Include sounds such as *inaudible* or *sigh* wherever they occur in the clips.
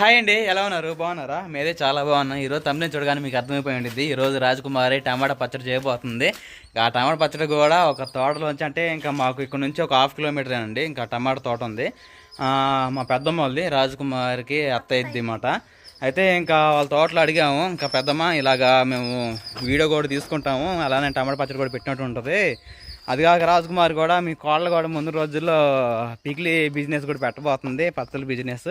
Hi అండి ఎలా ఉన్నారు? బాగున్నారా? మీదే చాలా బాగున్నాం. ఈరోజు తమిళ చూడగానే మీకు అర్థమైపోయి ఉండింది ఈరోజు రాజకుమారి టమాటా పచ్చడి చేయబోతుంది. ఆ టమాటా పచ్చడి కూడా ఒక తోటలోంచి అంటే ఇంకా మాకు ఇక్కడ నుంచి ఒక హాఫ్ కిలోమీటర్ అండి. ఇంకా టమాటా తోట ఉంది. మా పెద్దమ్మ వాళ్ళది రాజకుమారికి అత్త ఇద్ది మాట. అయితే ఇంకా వాళ్ళ తోటలో అడిగాము. ఇంకా పెద్దమ్మ ఇలాగా మేము వీడియో కూడా తీసుకుంటాము. అలానే టమాటా పచ్చడి కూడా పెట్టినట్టు ఉంటుంది. అది కాక రాజకుమార్ కూడా మీ కోళ్ళ కూడా ముందు రోజుల్లో పిగిలి బిజినెస్ కూడా పెట్టబోతుంది పచ్చల బిజినెస్.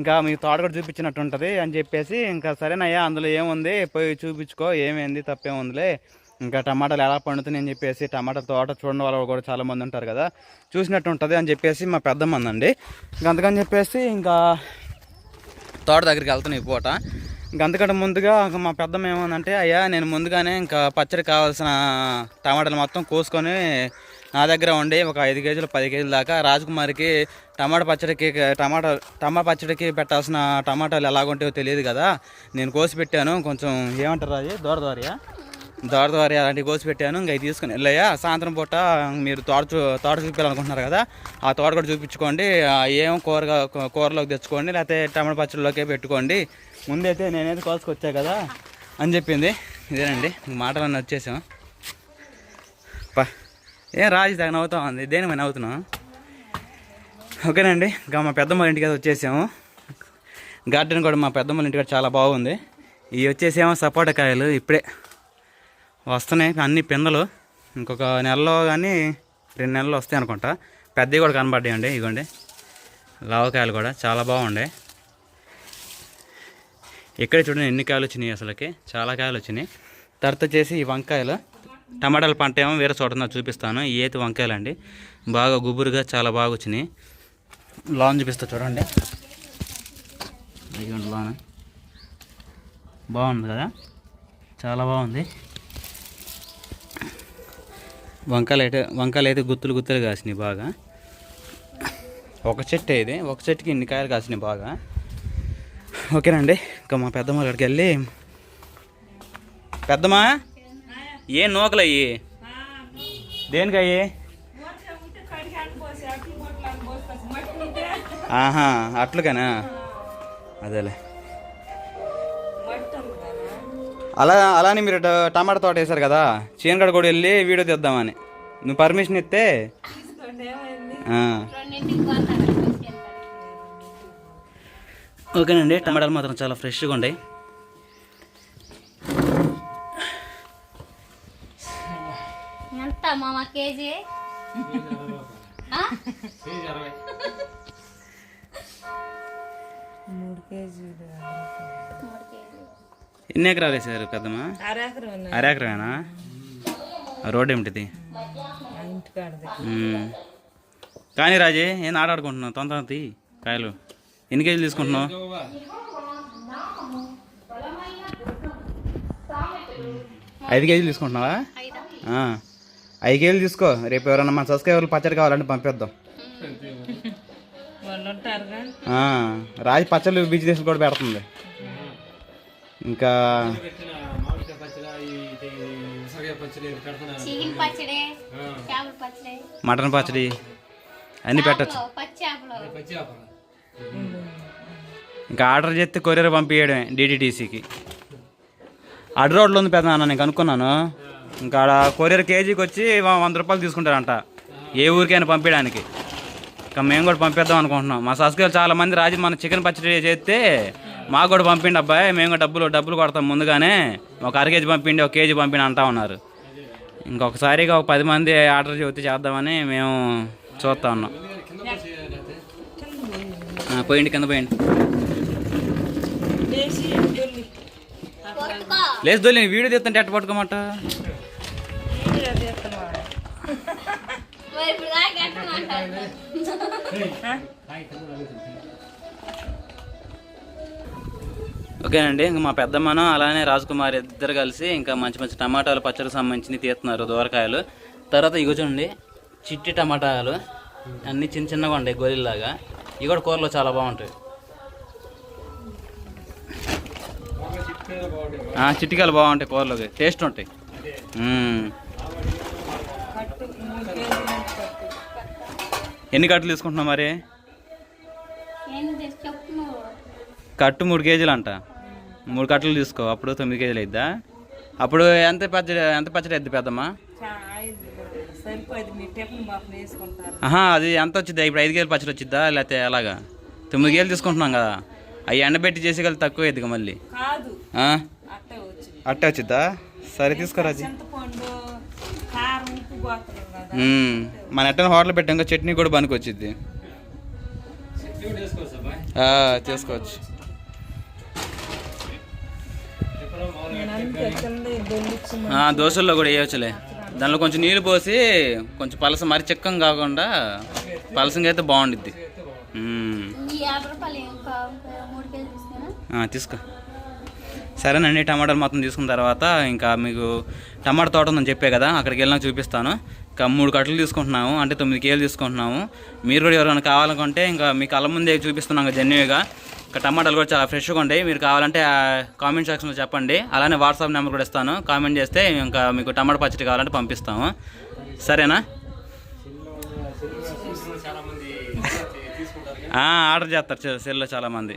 ఇంకా మీ తోట కూడా చూపించినట్టు ఉంటుంది అని చెప్పేసి ఇంకా సరేనయ్యా అందులో ఏముంది? పోయి చూపించుకో ఏమైంది? తప్పేముందిలే ఇంకా టమాటాలు ఎలా పండుతున్నాయని చెప్పేసి టమాటా తోట చూడడం వాళ్ళు కూడా చాలామంది ఉంటారు కదా. చూసినట్టు ఉంటుంది అని చెప్పేసి మా పెద్దమ్మ అందండి. ఇంకా అందుకని చెప్పేసి ఇంకా తోట దగ్గరికి వెళ్తున్నాయి ఈ పూట. ఇంకా అంతకంటే ముందుగా మా పెద్దమ్మ ఏమందంటే అయ్యా నేను ముందుగానే ఇంకా పచ్చడి కావాల్సిన టమాటాలు మొత్తం కోసుకొని నా దగ్గర ఉండి ఒక ఐదు కేజీలు పది కేజీల దాకా రాజకుమారికి టమాటా పచ్చడికి టమాటా టమాటా పచ్చడికి పెట్టాల్సిన టమాటాలు ఎలాగుంటాయో తెలియదు కదా. నేను కోసి పెట్టాను. కొంచెం ఏమంటారు అది? దూర దూరయా దోర దోర అలాంటివి కోసి పెట్టాను. ఇంకా అవి తీసుకుని వెళ్ళయ్యా. సాయంత్రం పూట మీరు తోట చూ తోట చూపించాలనుకుంటున్నారు కదా ఆ తోట కూడా చూపించుకోండి. ఏం కూరగా కూరలోకి తెచ్చుకోండి. లేకపోతే టమాటా పచ్చడిలోకే పెట్టుకోండి. ముందైతే నేనైతే కోసుకొచ్చా కదా అని చెప్పింది. ఇదేనండి మాటలన్నీ వచ్చేసాం. పా. ఏం రాజు తగ్గ నవ్వుతా ఉంది. దేని మీద నవ్వుతున్నాం ఓకేనండి ఇంకా మా పెద్దమ్మ ఇంటికి అయితే వచ్చేసాము. గార్డెన్ కూడా మా పెద్దమ్మ ఇంటికి చాలా బాగుంది. ఇవి వచ్చేసేమో సపోటా కాయలు ఇప్పుడే వస్తున్నాయి. అన్ని పిందలు. ఇంకొక నెలలో కానీ రెండు నెలలు వస్తాయి అనుకుంటా. పెద్దవి కూడా కనబడ్డాయండి ఇగోండి. లావకాయలు కూడా చాలా బాగుండే. ఇక్కడే చూడండి ఎన్ని కాయలు వచ్చినాయి అసలుకి? చాలా కాయలు వచ్చినాయి. తర్వాత చేసి ఈ వంకాయలు. టమాటాల పంట ఏమో వేరే చోట చూపిస్తాను. ఈ ఏతి వంకాయలు అండి బాగా గుబురుగా చాలా బాగా వచ్చినాయి. లాన్ చూపిస్తా చూడండి. ఇదిగోండి బాగుంది కదా? చాలా బాగుంది. వంకాయలు అయితే వంకాయలు అయితే గుత్తులు గుత్తులు కాసినాయి బాగా. ఒక చెట్టు ఇది. ఒక చెట్టుకి ఇన్ని కాయలు కాసినాయి బాగా. ఓకేనండి. ఇంకా మా పెద్దమ్మ అక్కడికి వెళ్ళి పెద్దమ్మా ఏం నూకలు అయ్యి? దేనికి ఆహా అట్లుగానా? అదేలే. అలా అలానే మీరు టమాటా తోట వేశారు కదా చీనగడ కూడా వెళ్ళి వీడియో తీద్దామని. నువ్వు పర్మిషన్ ఇస్తే ఓకేనండి టమాటాలు మాత్రం చాలా ఫ్రెష్గా ఉన్నాయి. ఎంత మామ కేజీ? ఆ? మూడు కేజీలు. ఎన్ని ఎకరాలు వేసారు పెద్దమ్మ? అరెకరమేనా రోడ్ ఏమిటిది. కానీ రాజే ఏం ఆడాడుకుంటున్నావు తొందర తీ కాయలు. ఎన్ని కేజీలు తీసుకుంటున్నావు? ఐదు కేజీలు తీసుకుంటున్నావా? ఐదా కేజీలు తీసుకో. రేపు ఎవరన్నా మన సబ్స్క్రైబర్లు పచ్చడి కావాలంటే పంపిద్దాం. ఆ, రాజు పచ్చళ్ళు బిజినెస్ కూడా పెడుతుంది. ఇంకా మటన్ పచ్చడి అన్నీ పెట్టచ్చు. ఇంకా ఆర్డర్ చేస్తే కొరియర్ పంపించడమే డీటీటీసీకి అడ్ రోడ్లో ఉంది పెద్ద నేను కనుక్కున్నాను. ఇంకా కొరియర్ కేజీకి వచ్చి వంద రూపాయలు తీసుకుంటారంట. ఏ ఊరికైనా పంపించడానికి. ఇంకా మేము కూడా పంపిద్దాం అనుకుంటున్నాం. మా సబ్స్క్రైబర్ చాలా మంది రాజు మన చికెన్ పచ్చడి చేస్తే మాకు కూడా పంపిండి అబ్బాయి. మేము కూడా డబ్బులు డబ్బులు కొడతాం ముందుగానే. ఒక అర కేజీ పంపిండి ఒక కేజీ పంపిండి అంటా ఉన్నారు. ఇంకొకసారిగా ఒక పది మంది ఆర్డర్ చెబితే చేద్దామని మేము చూస్తా ఉన్నాం. పోయండి కింద పోయండి. లేదు దొల్లి వీడియో తీస్తుంటే ఎట్ట పట్టుకోమాట? ఓకేనండి ఇంకా మా పెద్దమ్మను అలానే రాజకుమారి ఇద్దరు కలిసి ఇంకా మంచి మంచి టమాటాలు పచ్చడికి సంబంధించి తీస్తున్నారు దూరకాయలు. తర్వాత ఇగో చూడండి చిట్టి టమాటాలు. అన్నీ చిన్న చిన్నగా ఉండే గోలీలాగా ఇవి కూడా కూరలో చాలా బాగుంటాయి. చిట్టికాయలు బాగుంటాయి కూరలోకి. టేస్ట్ ఉంటాయి. ఎన్ని కట్టలు తీసుకుంటున్నావు మరి? కట్టు మూడు కేజీలు అంట. మూడు కట్టలు తీసుకో. అప్పుడు తొమ్మిది కేజీలు అయిద్దా? అప్పుడు ఎంత పచ్చడి ఎంత పచ్చడి అయిద్ది పెద్దమ్మా? అది ఎంత వచ్చిద్దా? ఇప్పుడు ఐదు కేజీలు పచ్చడి వచ్చిద్దా? లేకపోతే ఎలాగా? తొమ్మిది కేజీలు తీసుకుంటున్నాం కదా. అవి ఎండబెట్టి చేసి కలిసి తక్కువ అయింది మళ్ళీ. కాదు. ఆ? అట్టే వచ్చింది. అట్టే వచ్చిద్దా? సరే తీసుకోరాజీ. మన ఎట్టన హోటల్ పెట్టాం ఇంకా చట్నీ కూడా పనికి వచ్చింది చేసుకోవచ్చు దోశల్లో కూడా వేయవచ్చులే దానిలో కొంచెం నీళ్ళు పోసి కొంచెం పలస మరి చిక్కం కాకుండా పలసంగా అయితే బాగుండిద్ది. తీసుకో. సరేనండి టమాటాలు మొత్తం తీసుకున్న తర్వాత ఇంకా మీకు టమాటా తోట ఉందని చెప్పే కదా అక్కడికి వెళ్ళినా చూపిస్తాను. ఇంకా మూడు కట్టలు తీసుకుంటున్నాము అంటే తొమ్మిది కేజీలు తీసుకుంటున్నాము. మీరు కూడా ఎవరైనా కావాలనుకుంటే ఇంకా మీ కళ్ళ ముందే చూపిస్తున్నాం కదా జెన్యున్గా. ఇంకా టమాటాలు కూడా చాలా ఫ్రెష్గా ఉంటాయి. మీరు కావాలంటే కామెంట్ సెక్షన్లో చెప్పండి. అలానే వాట్సాప్ నెంబర్ కూడా ఇస్తాను. కామెంట్ చేస్తే ఇంకా మీకు టమాటా పచ్చడి కావాలంటే పంపిస్తాము. సరేనా? *laughs* ఆర్డర్ చేస్తారు. సెల్లో చాలామంది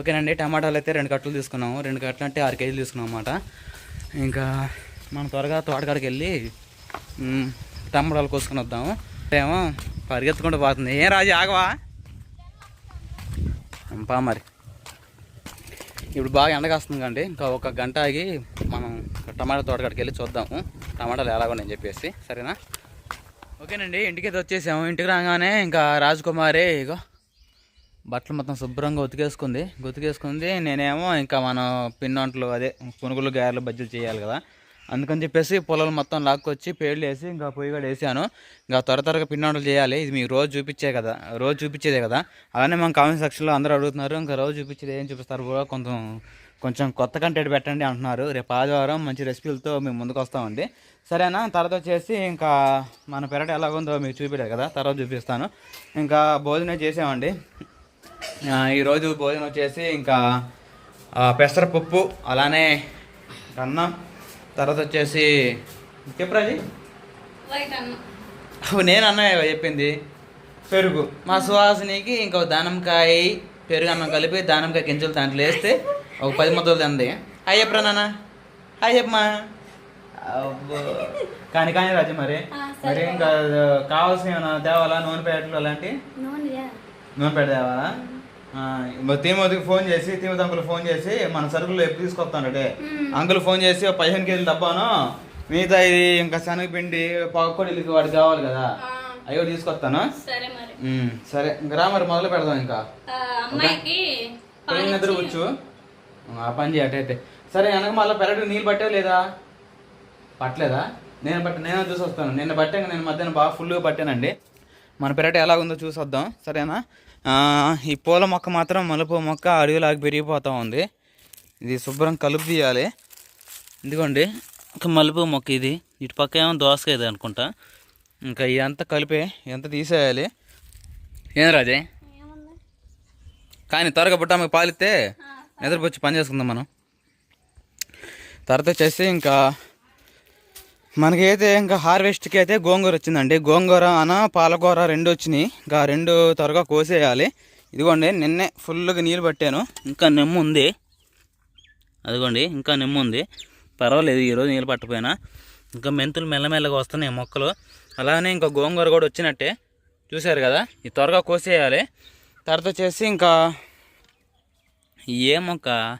ఓకేనండి. టమాటాలు అయితే రెండు కట్టలు తీసుకున్నాము. రెండు కట్టలు అంటే ఆరు కేజీలు తీసుకున్నాం అన్నమాట. ఇంకా మనం త్వరగా తోటకాడికి వెళ్ళి టమాటాలు కోసుకొని వద్దాము ఏమో పరిగెత్తుకుంటూ పోతుంది. ఏం రాజు ఆగవా? అంపా మరి. ఇప్పుడు బాగా ఎండగాస్తుంది కండి. ఇంకా ఒక గంట ఆగి మనం టమాటా తోటకాడికి వెళ్ళి చూద్దాము టమాటాలు ఎలాగో నేను చెప్పేసి. సరేనా? ఓకేనండి ఇంటికి అయితే వచ్చేసాము. ఇంటికి రాగానే ఇంకా రాజకుమారి ఇగో బట్టలు మొత్తం శుభ్రంగా ఉతికేసుకుంది. ఉతికేసుకుంది. నేనేమో ఇంకా మనం పిన్నంట్లు అదే పునుగులు గారెలు బజ్జీలు చేయాలి కదా. అందుకని చెప్పేసి పొలాలు మొత్తం లాక్కొచ్చి పేర్లు వేసి ఇంకా పొయ్యి కూడా వేసాను. ఇంకా త్వర త్వరగా పిన్నాడులు చేయాలి. ఇది మీకు రోజు చూపించే కదా రోజు చూపించేదే కదా. అలానే మన కామెంట్ సెక్షన్లో అందరూ అడుగుతున్నారు ఇంకా రోజు చూపించేది ఏం చూపిస్తారు కూడా కొంచెం కొంచెం కొత్త కంటెంట్ పెట్టండి అంటున్నారు. రేపు ఆదివారం మంచి రెసిపీలతో మేము ముందుకు వస్తామండి. సరేనా? తర్వాత వచ్చేసి ఇంకా మన పెరట ఎలాగుందో మీకు చూపించారు కదా తర్వాత చూపిస్తాను. ఇంకా భోజనం చేసామండి ఈరోజు భోజనం వచ్చేసి ఇంకా పెసరపప్పు అలానే అన్నం తర్వాత వచ్చేసి చెప్పరాజీ అన్నం. నేను అన్నయ్య చెప్పింది. పెరుగు. మా సుహాసినికి ఇంకో దానంకాయ పెరుగు అన్నం కలిపి దానంకాయ గింజలు దాంట్లో వేస్తే ఒక పది ముద్దలు తింది. హాయ్ చెప్పరా నాన్న. హాయ్ చెప్పమా. కానీ కానీ రాజు మరి. మరి ఇంకా కావాల్సిన ఏమైనా తేవాలా? నూనె ప్యాకెట్లు అలాంటివి? నూనె నూనె పెడదావా తిమోతికి ఫోన్ చేసి తిమోతి అంకుల్ ఫోన్ చేసి మన సరుకులు ఎప్పుడు తీసుకొస్తానంటే అంకుల్ ఫోన్ చేసి ఒక పదిహేను కేజీలు డబ్బాను మిగతా ఇది ఇంకా శనగపిండి పక్కడికి వాడికి కావాలి కదా. కూడా తీసుకొస్తాను. సరే ఇంకా రా మరి మొదలు పెడదాం ఇంకా. నిద్ర కూర్చో. ఆ పని చేయటైతే సరే వెనక మళ్ళీ పెరడు నీళ్ళు పట్టావు లేదా? పట్టలేదా? నేను పట్ట నేను చూసి వస్తాను నిన్న పట్టాక నేను మధ్యాహ్నం బాగా ఫుల్గా పట్టానండి. మన పెరట ఎలా ఉందో చూసి వద్దాం సరేనా? ఈ పూల మొక్క మాత్రం మలుపు మొక్క అడవిలాగా పెరిగిపోతూ ఉంది. ఇది శుభ్రం కలుపు తీయాలి. ఇదిగోండి ఒక మలుపు మొక్క ఇది. ఇటు పక్క ఏమో దోసకాయ ఇది అనుకుంటా. ఇంకా ఇదంతా కలిపే ఇదంతా తీసేయాలి. ఏం రాజే? కానీ త్వరగా బుట్టామకి పాలిస్తే నిద్రపోచ్చి పని చేసుకుందాం మనం. తర్వాత వచ్చేసి ఇంకా మనకైతే ఇంకా హార్వెస్ట్కి అయితే గోంగూర వచ్చిందండి. గోంగూర అన పాలకూర రెండు వచ్చినాయి. ఇంకా రెండు త్వరగా కోసేయాలి. ఇదిగోండి నిన్నే ఫుల్గా నీళ్ళు పట్టాను. ఇంకా నిమ్మ ఉంది. అదిగోండి ఇంకా నిమ్మ ఉంది. పర్వాలేదు ఈరోజు నీళ్ళు పట్టపోయినా. ఇంకా మెంతులు మెల్లమెల్లగా వస్తున్నాయి మొక్కలు. అలానే ఇంకా గోంగూర కూడా వచ్చినట్టే. చూశారు కదా? ఇది త్వరగా కోసేయాలి. తర్వాత వచ్చేసి ఇంకా ఏ మొక్క?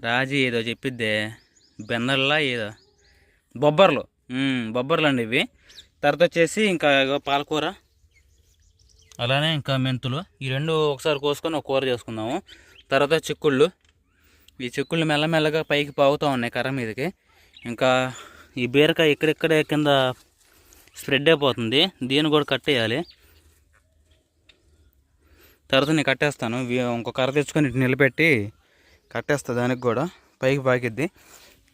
రాజీ ఏదో చెప్పిద్దే. బెందర్లా ఏదో. బొబ్బర్లు. బొబ్బర్లు అండి ఇవి. తర్వాత వచ్చేసి ఇంకా పాలకూర. అలానే ఇంకా మెంతులు. ఈ రెండు ఒకసారి కోసుకొని ఒక కూర చేసుకుందాము. తర్వాత చిక్కుళ్ళు. ఈ చిక్కుళ్ళు మెల్లమెల్లగా పైకి పాగుతూ ఉన్నాయి కర్ర మీదకి. ఇంకా ఈ బీరకాయ ఇక్కడిక్కడే కింద స్ప్రెడ్ అయిపోతుంది. దీన్ని కూడా కట్టేయాలి. తర్వాత నేను కట్టేస్తాను. ఇంకో కర్ర తెచ్చుకొని ఇటు నిలబెట్టి కట్టేస్తా దానికి కూడా. పైకి పాకిద్ది.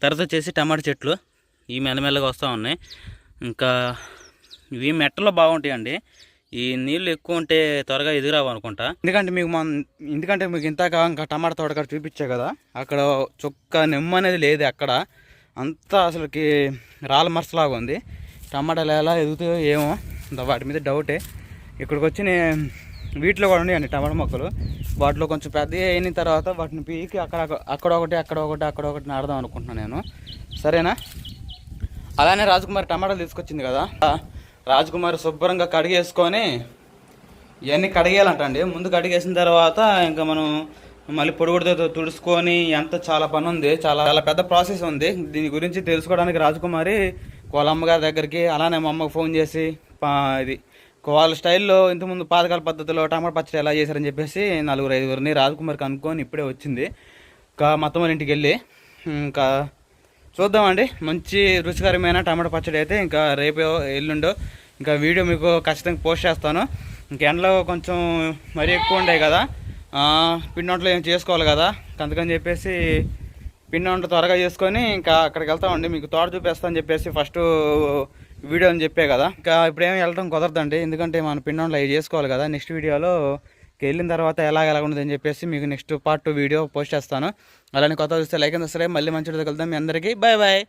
తర్వాత వచ్చేసి టమాటా చెట్లు. ఈ మెల్లమెల్లగా వస్తూ ఉన్నాయి. ఇంకా ఇవి మెట్టలో బాగుంటాయండి. ఈ నీళ్ళు ఎక్కువ ఉంటే త్వరగా ఎదురావు అనుకుంటా. ఎందుకంటే మీకు మన ఎందుకంటే మీకు ఇంతక ఇంకా టమాటా తోట కాడ చూపించా కదా అక్కడ చుక్క నిమ్మ అనేది లేదు అక్కడ. అంతా అసలుకి రాళ్ళ మరసలాగా ఉంది. టమాటాలు ఎలా ఎదుగుతాయో ఏమో వాటి మీద డౌటే. ఇక్కడికి వచ్చి నేను వీటిలో కూడా ఉన్నాయండి టమాటా మొక్కలు. వాటిలో కొంచెం పెద్ద అయిన తర్వాత వాటిని పీకి అక్కడ అక్కడ ఒకటి అక్కడ ఒకటి అక్కడ ఒకటి నాడదాం అనుకుంటున్నాను నేను. సరేనా? అలానే రాజకుమారి టమాటాలు తీసుకొచ్చింది కదా. రాజకుమారి శుభ్రంగా కడిగేసుకొని ఇవన్నీ కడిగేయాలంటండి. ముందు కడిగేసిన తర్వాత ఇంకా మనం మళ్ళీ పొడిగుడితో తుడుచుకొని ఎంత చాలా పని ఉంది చాలా చాలా పెద్ద ప్రాసెస్ ఉంది. దీని గురించి తెలుసుకోవడానికి రాజకుమారి వాళ్ళ అమ్మగారి దగ్గరికి అలానే మా అమ్మకు ఫోన్ చేసి పా- ఇది వాళ్ళ స్టైల్లో ఇంతకుముందు పాతకాల పద్ధతిలో టమాటా పచ్చడి ఎలా చేశారని చెప్పేసి నలుగురు ఐదుగురిని రాజకుమారికి అనుకొని ఇప్పుడే వచ్చింది. ఇంకా మొత్తం ఇంటికి వెళ్ళి ఇంకా చూద్దామండి. మంచి రుచికరమైన టమాటా పచ్చడి అయితే ఇంకా రేపు ఎల్లుండో ఇంకా వీడియో మీకు ఖచ్చితంగా పోస్ట్ చేస్తాను. ఇంకా ఎండలో కొంచెం మరీ ఎక్కువ ఉండే కదా ఆ, ఏం చేసుకోవాలి కదా అందుకని చెప్పేసి పిండి వంట త్వరగా చేసుకొని ఇంకా అక్కడికి వెళ్తామండి. మీకు తోట చూపిస్తామని చెప్పేసి ఫస్ట్ వీడియో అని చెప్పే కదా. ఇంకా ఇప్పుడేమి వెళ్ళడం కుదరదండి. ఎందుకంటే మన పిండి వంటలు అవి చేసుకోవాలి కదా. నెక్స్ట్ వీడియోలో వెళ్ళిన తర్వాత ఎలాగ ఎలా ఉండదు అని చెప్పేసి మీకు నెక్స్ట్ పార్ట్ వీడియో పోస్ట్ చేస్తాను. అలానే కొత్త చూస్తే లైక్ అండ్ సరే మళ్ళీ మంచి కలుద్దాం. మీ అందరికీ బాయ్ బాయ్